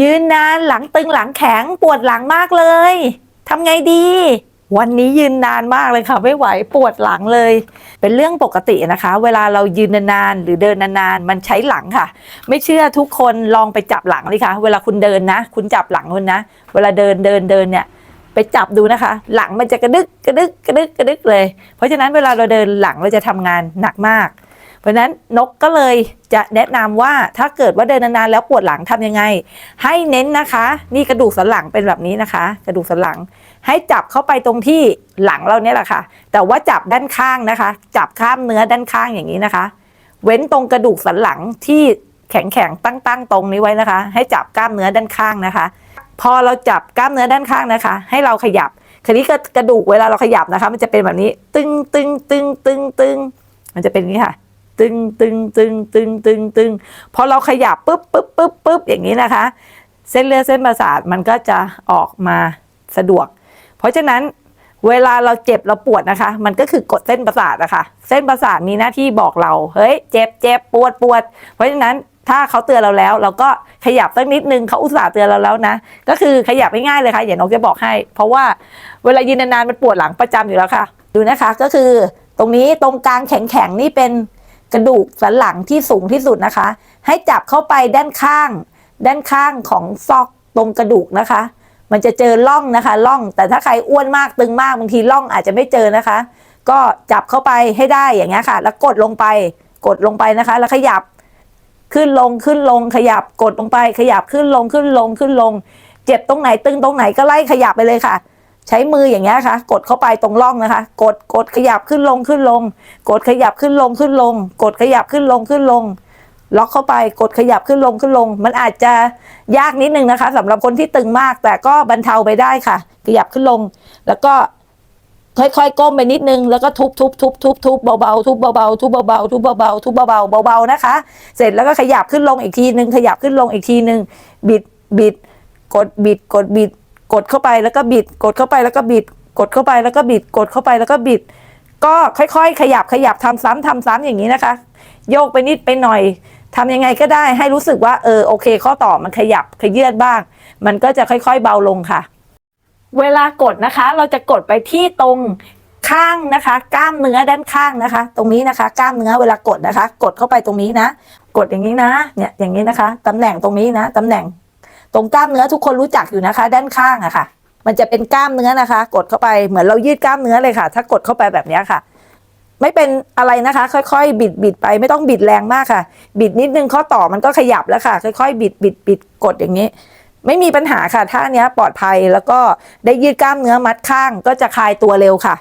ยืนนานหลังตึงหลังแข็งปวดหลังมากเลยทำไงดี วันนี้ยืนนานมากเลยค่ะ ไม่ไหวปวดหลังเลย เป็นเรื่องปกตินะคะ เวลาเรายืนนานๆหรือเดินนานๆมันใช้หลังค่ะ ไม่เชื่อทุกคนลองไปจับหลังเลยค่ะ เวลาคุณเดินนะ คุณจับหลังคุณนะ เวลาเดินเดินเดินเนี่ยไปจับดูนะคะ หลังมันจะกระดึกกระดึกกระดึกกระดึกเลย เพราะฉะนั้นเวลาเราเดินหลังเราจะทำงานหนักมาก เพราะนั้นนกก็เลยจะแนะนำว่าถ้าเกิดว่าเดินนานๆแล้วปวดหลังทำยังไง ให้เน้นนะคะ นี่กระดูกสันหลังเป็นแบบนี้นะคะ กระดูกสันหลัง ให้จับเข้าไปตรงที่หลังเราเนี่ยแหละค่ะ แต่ว่าจับด้านข้างนะคะ จับข้ามเนื้อด้านข้างอย่างนี้นะคะ เว้นตรงกระดูกสันหลังที่แข็งแข็งๆตั้งๆตรงนี้ไว้นะคะ ให้จับกล้ามเนื้อด้านข้างนะคะ พอเราจับกล้ามเนื้อด้านข้างนะคะ ให้เราขยับคราวนี้ก็กระดูกเวลาเราขยับนะคะ มันจะเป็นแบบนี้ ตึงตึงตึงตึงตึงมันจะเป็นอย่างนี้ค่ะ ตึงตึงตึงตึงตึงตึงพอเราขยับปุ๊บปุ๊บปุ๊บปุ๊บอย่างนี้นะคะ เส้นเลือดเส้นประสาทมันก็จะออกมาสะดวก เพราะฉะนั้นเวลาเราเจ็บเราปวดนะคะ มันก็คือกดเส้นประสาทนะคะเส้นประสาทมีหน้าที่บอกเราเฮ้ยเจ็บเจ็บปวดปวด เพราะฉะนั้นถ้าเขาเตือนเราแล้ว เราก็ขยับสักนิดนึงเขาอุตส่าห์เตือนเราแล้วนะ ก็คือขยับง่ายๆเลยค่ะอย่านกจะบอกให้ เพราะว่าเวลายืนนานๆมันปวดหลังประจำอยู่แล้วค่ะ ดูนะคะก็คือตรงนี้ตรงกลางแข็งๆนี่เป็น กระดูกสันหลังที่สูงที่สุดนะคะ ให้จับเข้าไปด้านข้าง ด้านข้างของซอกตรงกระดูกนะคะ มันจะเจอร่องนะคะร่อง แต่ถ้าใครอ้วนมากตึงมากบางทีร่องอาจจะไม่เจอนะคะ ก็จับเข้าไปให้ได้อย่างเงี้ยค่ะ แล้วกดลงไป กดลงไปนะคะ แล้วขยับขึ้นลงขึ้นลงขยับกดลงไป ขยับขึ้นลงขึ้นลงขึ้นลง เจ็บตรงไหนตึงตรงไหนก็ไล่ขยับไปเลยค่ะ ใช้มืออย่างเงี้ยค่ะ กดเข้าไปตรงร่องนะคะ กดกดขยับขึ้นลงขึ้นลง กดขยับขึ้นลงขึ้นลง กดขยับขึ้นลงขึ้นลง ล็อกเข้าไปกดขยับขึ้นลงขึ้นลง มันอาจจะยากนิดนึงนะคะสำหรับคนที่ตึงมาก แต่ก็บรรเทาไปได้ค่ะ ขยับขึ้นลง แล้วก็ค่อยๆก้มไปนิดนึงแล้วก็ทุบทุบทุบทุบทุบเบาๆทุบเบาๆทุบเบาๆทุบเบาๆทุบเบาๆเบาๆนะคะ เสร็จแล้วก็ขยับขึ้นลงอีกทีนึงขยับขึ้นลงอีกทีนึงบิดบิด กดบิดกดบิด กดเข้าไปแล้วก็บิด กดเข้าไปแล้วก็บิด กดเข้าไปแล้วก็บิด กดเข้าไปแล้วก็บิด ก็ค่อยๆ ขยับขยับทำซ้ำทำซ้ำอย่างนี้นะคะ โยกไปนิดไปหน่อยทำยังไงก็ได้ให้รู้สึกว่าเออโอเค ข้อต่อมันขยับขยื่นบ้าง มันก็จะค่อยๆเบาลงค่ะ เวลากดนะคะ เราจะกดไปที่ตรงข้างนะคะ กล้ามเนื้อด้านข้างนะคะ ตรงนี้นะคะ กล้ามเนื้อเวลากดนะคะ กดเข้าไปตรงนี้นะ กดอย่างนี้นะ เนี่ยอย่างนี้นะคะตำแหน่งตรงนี้นะตำแหน่ง ตรงกล้ามเนื้อทุกคนรู้จักอยู่นะคะ ด้านข้างอะค่ะ มันจะเป็นกล้ามเนื้อนะคะ กดเข้าไปเหมือนเรายืดกล้ามเนื้อเลยค่ะ ถ้ากดเข้าไปแบบนี้ค่ะ ไม่เป็นอะไรนะคะ ค่อยๆ บิดบิดไปไม่ต้องบิดแรงมากค่ะ บิดนิดนึงข้อต่อมันก็ขยับแล้วค่ะ ค่อยๆ บิดบิดบิดกดอย่างนี้ ไม่มีปัญหาค่ะท่านี้ปลอดภัยแล้วก็ได้ยืดกล้ามเนื้อมัดข้างก็จะคลายตัวเร็วค่ะ